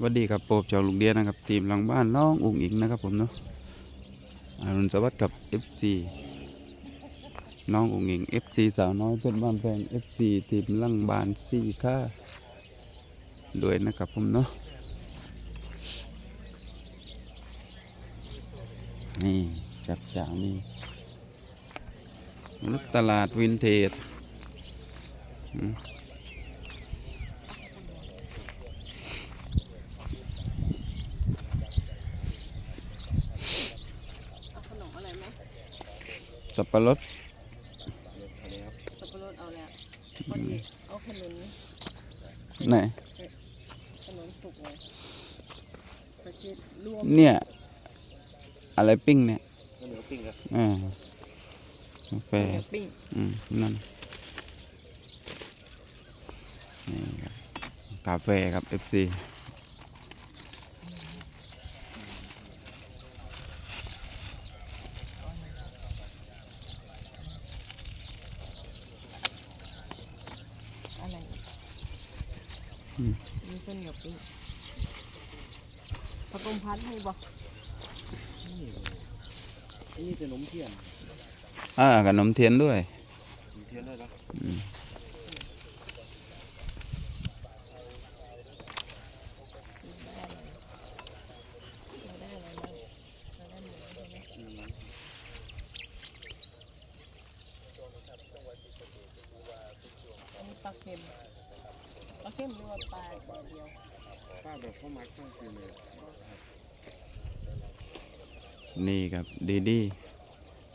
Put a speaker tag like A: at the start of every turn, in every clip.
A: สวัสดีครับโปบจอลุงเดียนะครับทีมหลังบ้านน้องอุ๋งอิงนะครับผมเนาะอรุณสวัสดิ์กับ FC น้องอุ๋งอิง FC สาวน้อยเพื่อนบ้านแฟน FC ทีมหลังบ้านสี่ค่าด้วยนะครับผมเนาะนี่จับจ่างนี่ตลาดวินเทจอืม
B: เอาขนมอะไรไหม
A: สับปะรด
B: สับปะรดเอาแล้วพอดีเอาขนุน
A: ไหน
B: ขนุนสุกเลยกระชิดรวม
A: เนี่ย อะไรปิ้งเนี่ย
C: ข้าวเหนียวปิ้งครับ
A: อ่ากาแฟ
B: ปิ้ง
A: อืมนั่นนี่ครับกาแฟครับ FC
B: อะไข้าวเหนียวปิ้งผสมพัดให้บอก
C: นี่เป็นขนมเทียน
A: อ่าขนมเทียนด้วย
C: ขนมเทียนด้วยครับ
A: อืม
B: เราได้อะไรบ้างเราได้หมูใช่ไหม
C: อืม
B: อันนี้ปลาเค็มปลาเค็มหรือว่าปลาแบบเดียว
C: ป้า แบบข้ามักต้องซื้อเลย
A: นี่ครับ ดีดี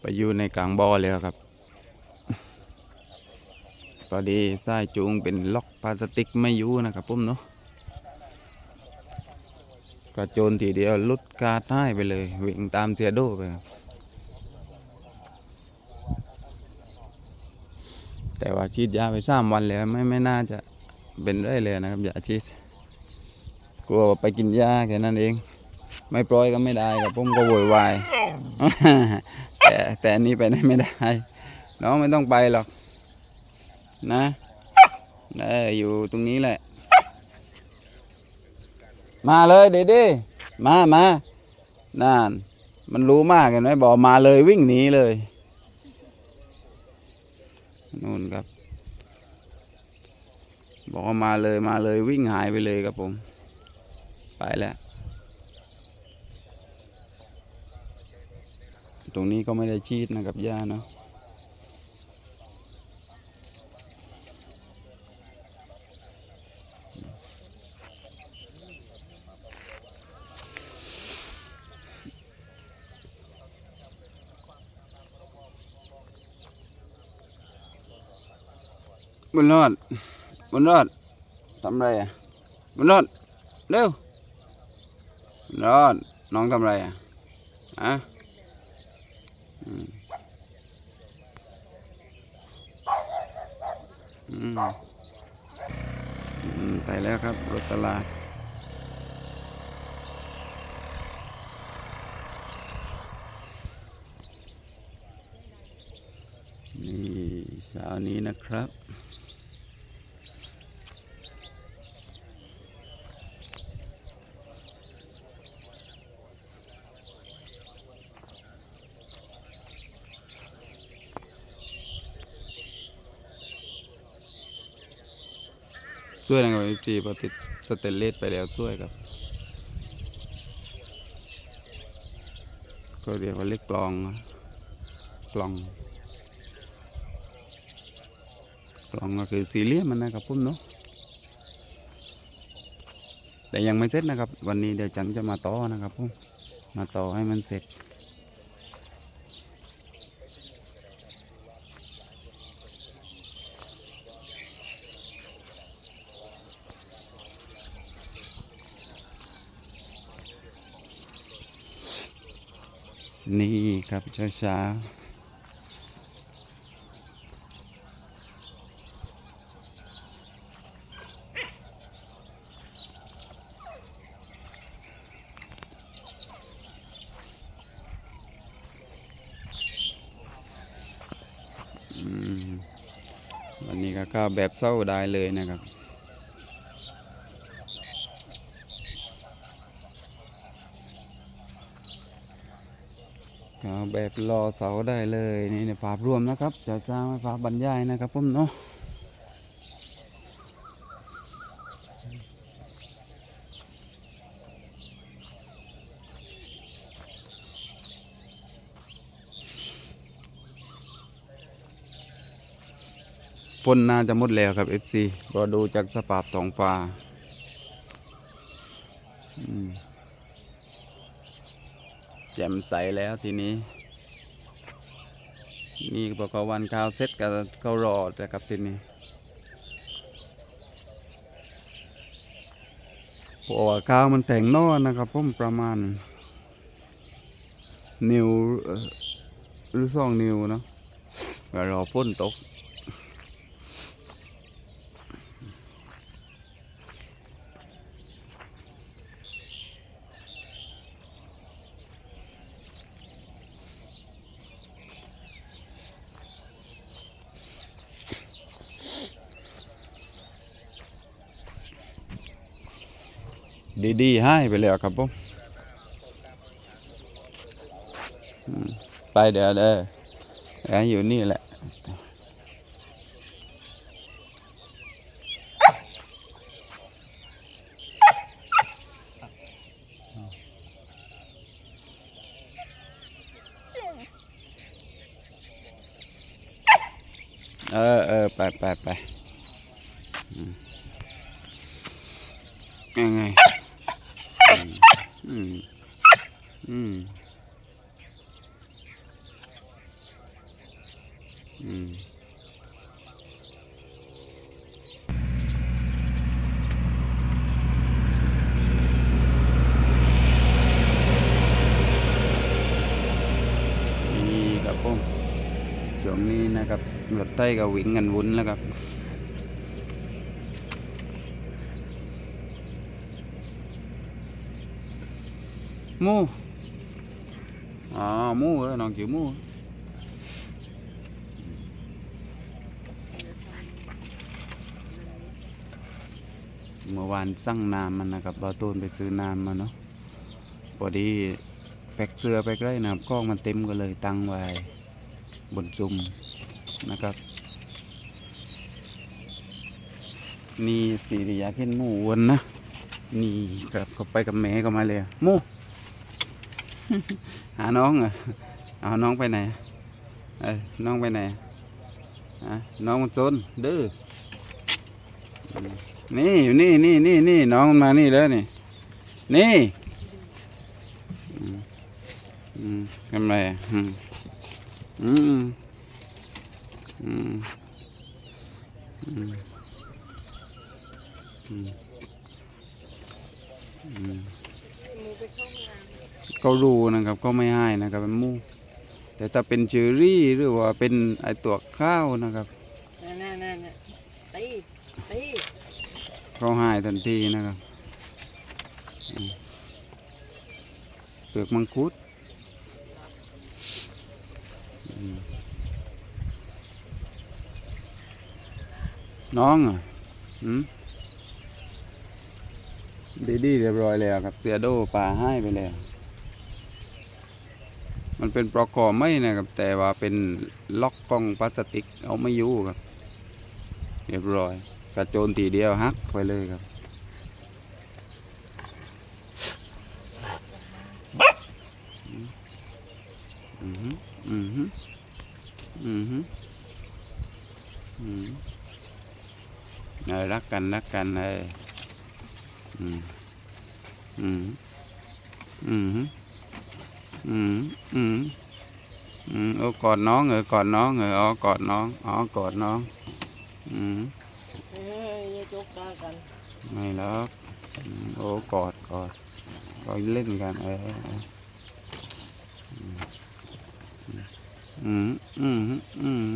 A: ไปอยู่ในกลางบ่อเลยครับพอดีสายจูงเป็นล็อกพลาสติกไม่อยู่นะครับผมเนาะกระโจนทีเดียวลุดกาดให้ไปเลยวิ่งตามเสียโดไปครับแต่ว่าฉีดยาไปสามวันแล้วไม่ไม่น่าจะเป็นได้เลยนะครับยาฉีด กลัวไปกินยาแค่นั้นเอง ไม่ปล่อยก็ไม่ได้ครับผมก็โวยวายแต่แต่อันนี้ไปไหนไม่ได้น้องไม่ต้องไปหรอก นะเอออยู่ตรงนี้แหละ มาเลยเดดี้มามานั่นมันรู้มากเห็นไหมบอกมาเลยวิ่งหนีเลยนู่นครับ บอกว่ามาเลยมาเลยวิ่งหายไปเลยครับผม ไปแล้ว ตรงนี้ก็ไม่ได้ชีดนะครับย่าเนาะบุญรอดบุญรอดทำไรอะบุญรอดเร็ว รอดน้องทำไรอะอะอืมอืมไปแล้วครับ รถตลาดนี่เช้านี้นะครับ ช่วยนะครับจีพอติดสเตนเลสไปแล้วช่วยครับ ก็เรียกว่าเล็กกลองกลองกลองก็คือสี่เหลี่ยมมันนะครับพุ่มเนาะแต่ยังไม่เสร็จนะครับ วันนี้เดี๋ยวจังจะมาต่อนะครับพุ่มมาต่อให้มันเสร็จ นี่ครับช้าๆอืมวันนี้ก็ข้าแบบเศร้าได้เลยนะครับ แบบรอเสาได้เลยนี่ในภาพรวมนะครับจะจ้างภาพบรรยายนะครับผมเนาะฝนน่าจะหมดแล้วครับ FC รอดูจากสภาพท้องฟ้าอืมแจ่มใสแล้วทีนี้ นี่พอเขาวันข้าวเสร็จก็เขารอนะครับทีนี้พราะว่าข้าวมันแต่งนอนนะครับผมประมาณ นิวหรือสองนิวเนาะรอพ้นตก ดีๆให้ไปแล้วครับผมไปเดี๋ยวเด้ออยู่นี่แหละเออเออไปไปไปอืมยังไง อืม อืม อืม นี่ครับผมช่วงนี้นะครับรถไต้ก็วิ่งกันวุ้นแล้วครับมูอ๋อมูเออน้องชื่อหมู เมื่อวานสั่งน้ำมันนะครับบาตูนไปซื้อน้ำมาเนาะพอดีแพ็กเสื้อแพ็กไรนะครับกล้องมันเต็มก็เลยตั้งไว้บนซุ่มนะครับนี่สิริยาเห็นหมูวนนะ นี่ครับเขาไปกับแม่ก็มาเลยหมูหาน้องเหรอเอาน้องไปไหนเอ้ยน้องไปไหนอะน้องมันซนดื้อ นี่อยู่นี่นี่นี่นี่น้องมานี่แล้วนี่ นี่อืมอืมทำไรอืมอืมอืมอืมอืมอืม
B: หมูไปเขาห้องน้ำ
A: เขารู้นะครับก็ไม่ให้นะครับเป็นมูแต่ถ้าเป็นเชอรี่หรือว่าเป็นไอตัวข้าวนะครับ
B: นั่นนั่นนั่นน่ะตีตี
A: เขาให้ทันทีนะครับเปลือกมังคุดน้องอะดีดีเรียบร้อยแล้วครับ เสือโดปลาให้ไปแล้ว มันเป็นปลอกคอไม่นะครับ แต่ว่าเป็นล็อกกล้องพลาสติกเอาไม่อยู่ครับ เรียบร้อย กระโจนทีเดียวฮักไปเลยครับ อือหืออือหืออือหืออืมเออรักกันรักกันเลยอืมอืมอืมอืมอืมอืมโอ้กอดน้องเออกอดน้องเอออ๋อกอดน้องอ๋อกอดน้อง อืม
B: เฮ้ยอย่า จกตากัน
A: ไม่หรอกโอ้กอดกอดก็เล่นกันเอออืมอืมอืม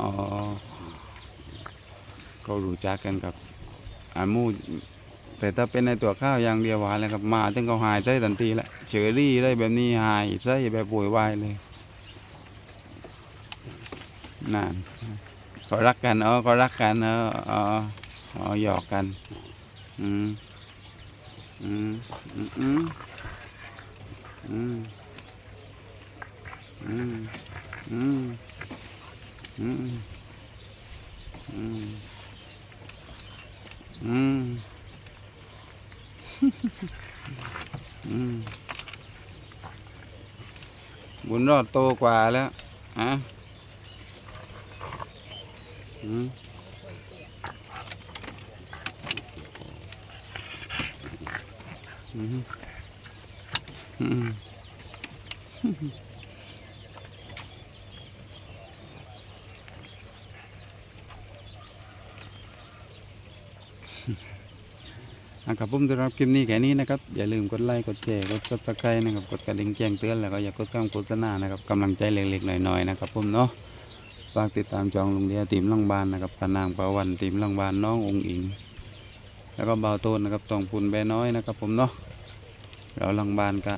A: อ๋อก็รู้จักกันกับอามูแต่ถ้าเป็นในตัวข้าวอย่างเดียวหวานเลยครับมาถึงเขาหายใจทันทีแหละเชอรี่ได้แบบนี้หายใจแบบป่วยวายเลย นั่นเขารักกันเออเขารักกันเออเออเออหยอกกัน อืมอืมอืมอืมอืมอืมอืมอืมอืมอืมอืมบุญรอดโตกว่าแล้วอะ อืมอืมอืมนะครับผมสำหรับคลิปนี้แค่นี้นะครับ อย่าลืมกดไลค์กดแชร์กดซับสไครต์นะครับ กดกระดิ่งแจ้งเตือนแล้วก็อย่ากดข้ามโฆษณานะครับกำลังใจเล็กๆหน่อยๆนะครับผมเนาะ ฝากติดตามจองลุงเดียทีมลังบานนะครับปานางปาวันทีมลังบานน้ององอิง แล้วก็เบ่าโต้นนะครับตองปุนแบน้อยนะครับผมเนาะเราลังบานก็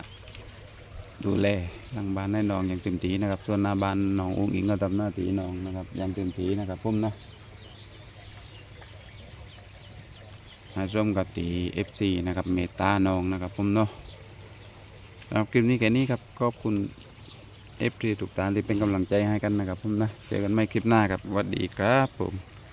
A: ดูแลลังบานให้น้องอย่างเต็มที่นะครับ ส่วนหน้าบานน้ององอิงก็ทำหน้าที่น้องนะครับอย่างเต็มที่นะครับผมเนาะให้ร่วมกับตี FC นะครับเมตตาน้องนะครับผมเนาะสำหรับคลิปนี้แค่นี้ครับขอบคุณ เอฟทุกตาที่เป็นกำลังใจให้กันนะครับผมนะ เจอกันใหม่คลิปหน้าครับสวัสดีครับผม